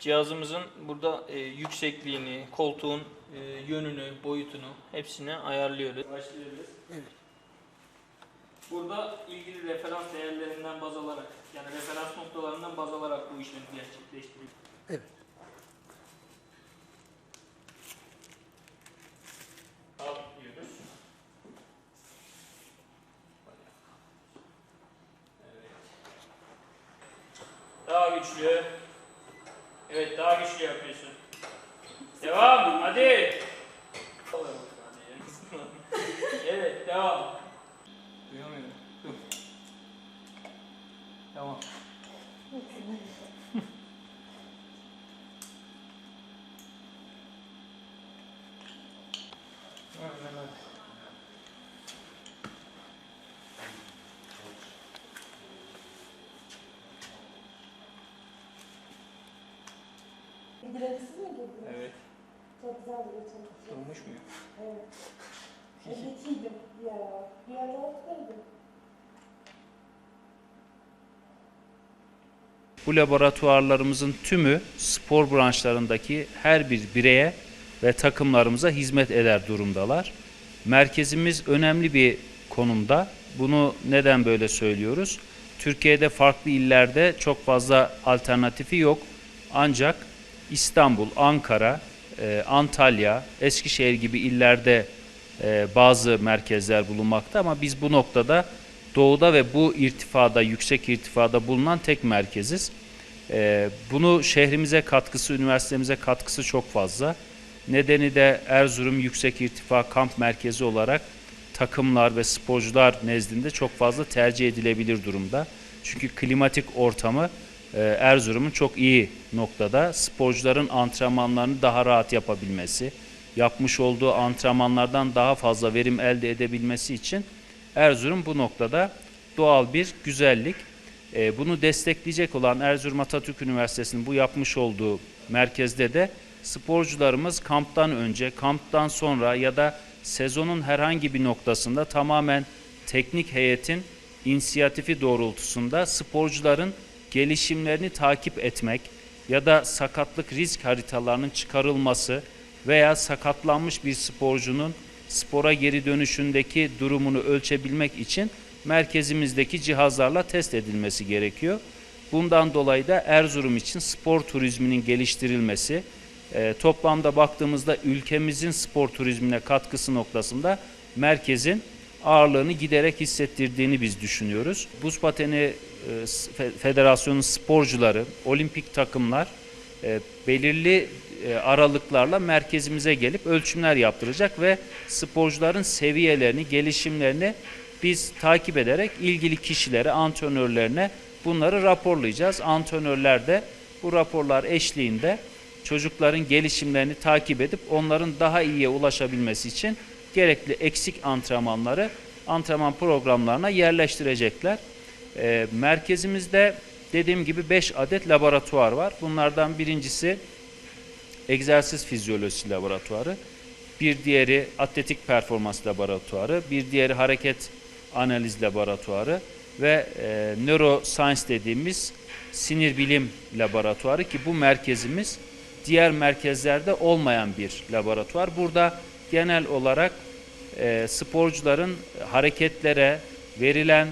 Cihazımızın burada e, yüksekliğini, koltuğun e, yönünü, boyutunu hepsini ayarlıyoruz. Evet. Burada ilgili referans değerlerinden baz alarak, yani referans noktalarından baz alarak bu işlemi gerçekleştiriyoruz. Evet. Daha güçlü. Evet daha güçlü yapıyorsun. Devam hadi. evet devam. Duyamıyorum. Dur. Tamam. Hemen hadi. İdremsiz mi girdiniz? Evet. Çok güzel bir hafta. Durmuş mu? Evet. Geçiydim bir ara. Bir ara oradaydım. Bu laboratuvarlarımızın tümü spor branşlarındaki her bir bireye ve takımlarımıza hizmet eder durumdalar. Merkezimiz önemli bir konumda. Bunu neden böyle söylüyoruz? Türkiye'de farklı illerde çok fazla alternatifi yok. Ancak İstanbul, Ankara, e, Antalya, Eskişehir gibi illerde e, bazı merkezler bulunmakta ama biz bu noktada doğuda ve bu irtifada, yüksek irtifada bulunan tek merkeziz. E, bunu şehrimize katkısı, üniversitemize katkısı çok fazla. Nedeni de Erzurum Yüksek İrtifa Kamp Merkezi olarak takımlar ve sporcular nezdinde çok fazla tercih edilebilir durumda. Çünkü klimatik ortamı Erzurum'un çok iyi noktada. Sporcuların antrenmanlarını daha rahat yapabilmesi, yapmış olduğu antrenmanlardan daha fazla verim elde edebilmesi için Erzurum bu noktada doğal bir güzellik. E, bunu destekleyecek olan Erzurum Atatürk Üniversitesi'nin bu yapmış olduğu merkezde de sporcularımız kamptan önce, kamptan sonra ya da sezonun herhangi bir noktasında tamamen teknik heyetin inisiyatifi doğrultusunda sporcuların gelişimlerini takip etmek ya da sakatlık risk haritalarının çıkarılması veya sakatlanmış bir sporcunun spora geri dönüşündeki durumunu ölçebilmek için merkezimizdeki cihazlarla test edilmesi gerekiyor. Bundan dolayı da Erzurum için spor turizminin geliştirilmesi, e, toplamda baktığımızda ülkemizin spor turizmine katkısı noktasında merkezin ağırlığını giderek hissettirdiğini biz düşünüyoruz. Buz pateni e, Fe- Federasyonu sporcuları, olimpik takımlar e, belirli e, aralıklarla merkezimize gelip ölçümler yaptıracak ve sporcuların seviyelerini, gelişimlerini biz takip ederek ilgili kişilere, antrenörlerine bunları raporlayacağız. Antrenörler de bu raporlar eşliğinde çocukların gelişimlerini takip edip onların daha iyiye ulaşabilmesi için gerekli eksik antrenmanları antrenman programlarına yerleştirecekler. Ee, merkezimizde dediğim gibi 5 adet laboratuvar var. Bunlardan birincisi egzersiz fizyolojisi laboratuvarı, bir diğeri atletik performans laboratuvarı, bir diğeri hareket analiz laboratuvarı ve e, neuroscience dediğimiz sinir bilim laboratuvarı ki bu merkezimiz diğer merkezlerde olmayan bir laboratuvar. Burada genel olarak e, sporcuların hareketlere, verilen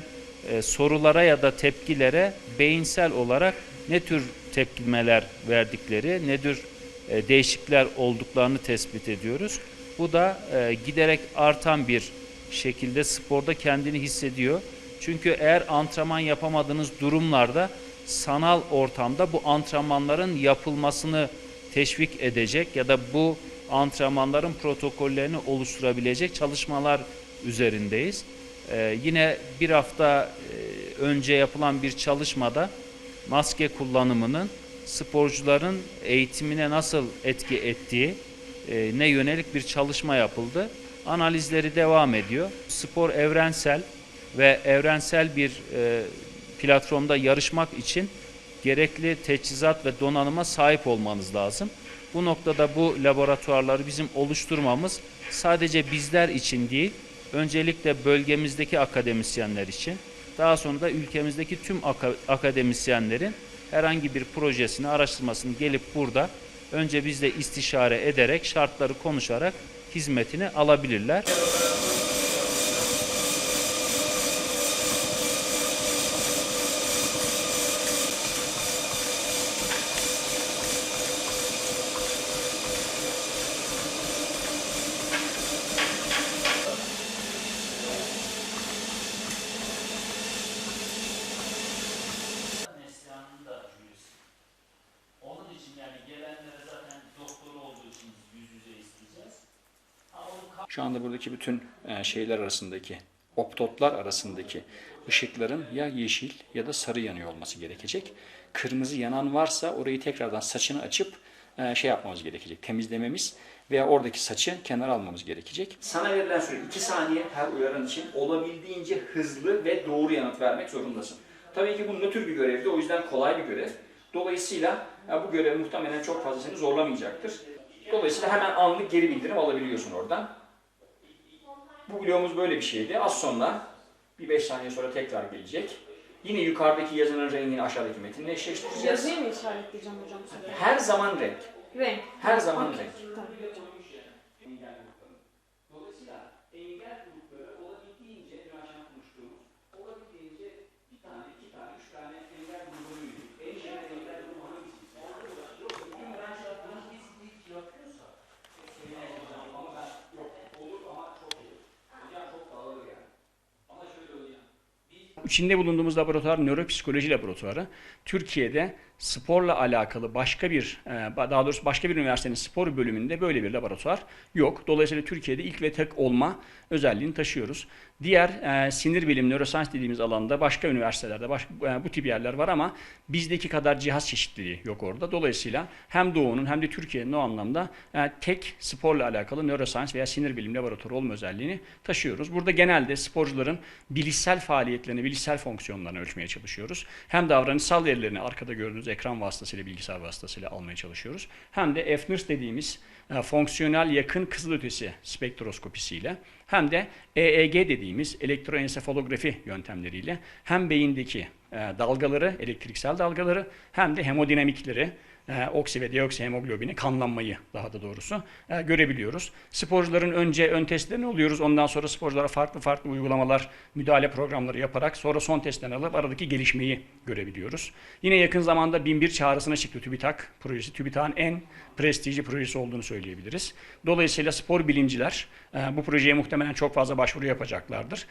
e, sorulara ya da tepkilere beyinsel olarak ne tür tepkimeler verdikleri, ne tür e, değişiklikler olduklarını tespit ediyoruz. Bu da e, giderek artan bir şekilde sporda kendini hissediyor. Çünkü eğer antrenman yapamadığınız durumlarda sanal ortamda bu antrenmanların yapılmasını teşvik edecek ya da bu antrenmanların protokollerini oluşturabilecek çalışmalar üzerindeyiz. Ee, yine bir hafta e, önce yapılan bir çalışmada maske kullanımının sporcuların eğitimine nasıl etki ettiği e, ne yönelik bir çalışma yapıldı. Analizleri devam ediyor. Spor evrensel ve evrensel bir e, platformda yarışmak için gerekli teçhizat ve donanıma sahip olmanız lazım. Bu noktada bu laboratuvarları bizim oluşturmamız sadece bizler için değil, öncelikle bölgemizdeki akademisyenler için, daha sonra da ülkemizdeki tüm aka- akademisyenlerin herhangi bir projesini, araştırmasını gelip burada önce bizle istişare ederek, şartları konuşarak hizmetini alabilirler. Şu anda buradaki bütün e, şeyler arasındaki, optotlar arasındaki ışıkların ya yeşil ya da sarı yanıyor olması gerekecek. Kırmızı yanan varsa orayı tekrardan saçını açıp e, şey yapmamız gerekecek, temizlememiz veya oradaki saçı kenara almamız gerekecek. Sana verilen süre 2 saniye her uyaran için olabildiğince hızlı ve doğru yanıt vermek zorundasın. Tabii ki bu nötr bir görevdi, o yüzden kolay bir görev. Dolayısıyla e, bu görev muhtemelen çok fazla seni zorlamayacaktır. Dolayısıyla hemen anlık geri bildirim alabiliyorsun oradan. Bu bloğumuz böyle bir şeydi. Az sonra bir 5 saniye sonra tekrar gelecek. Yine yukarıdaki yazının rengini aşağıdaki metinle eşleştireceğiz. Yazıyı mı işaretleyeceğim hocam? Her zaman renk. Renk. Her zaman renk. Tamam hocam. Dolayısıyla engel grupları olabildiğince dün akşam konuştuğumuz, olabildiğince bir tane, iki tane, üç tane engel grubunu yürüyüp, en şeyler engel grubu hangisi? Yoksa bütün branşlar bunu biz bir yapıyorsa, seninle hocam ama ben yok olur ama çok iyi. Hocam çok dağılır yani. Ama şöyle hocam. İçinde bulunduğumuz laboratuvar nöropsikoloji laboratuvarı. Türkiye'de sporla alakalı başka bir, e, daha doğrusu başka bir üniversitenin spor bölümünde böyle bir laboratuvar yok. Dolayısıyla Türkiye'de ilk ve tek olma özelliğini taşıyoruz. Diğer e, sinir bilim, neuroscience dediğimiz alanda başka üniversitelerde baş, e, bu tip yerler var ama bizdeki kadar cihaz çeşitliliği yok orada. Dolayısıyla hem Doğu'nun hem de Türkiye'nin o anlamda e, tek sporla alakalı neuroscience veya sinir bilim laboratuvarı olma özelliğini taşıyoruz. Burada genelde sporcuların bilişsel faaliyetlerini, bilişsel fonksiyonlarını ölçmeye çalışıyoruz. Hem davranışsal verilerini arkada gördüğünüz ekran vasıtasıyla, bilgisayar vasıtasıyla almaya çalışıyoruz. Hem de FNIRS dediğimiz e, fonksiyonel yakın kızılötesi spektroskopisiyle hem de EEG dediğimiz elektroensefalografi yöntemleriyle hem beyindeki e, dalgaları, elektriksel dalgaları hem de hemodinamikleri e, oksi ve deoksi hemoglobini, kanlanmayı daha da doğrusu e, görebiliyoruz. Sporcuların önce ön testlerini oluyoruz. Ondan sonra sporculara farklı farklı uygulamalar, müdahale programları yaparak sonra son testlerini alıp aradaki gelişmeyi görebiliyoruz. Yine yakın zamanda 1001 çağrısına çıktı TÜBİTAK projesi. TÜBİTAK'ın en prestijli projesi olduğunu söyleyebiliriz. Dolayısıyla spor bilimciler e, bu projeye muhtemelen çok fazla başvuru yapacaklardır.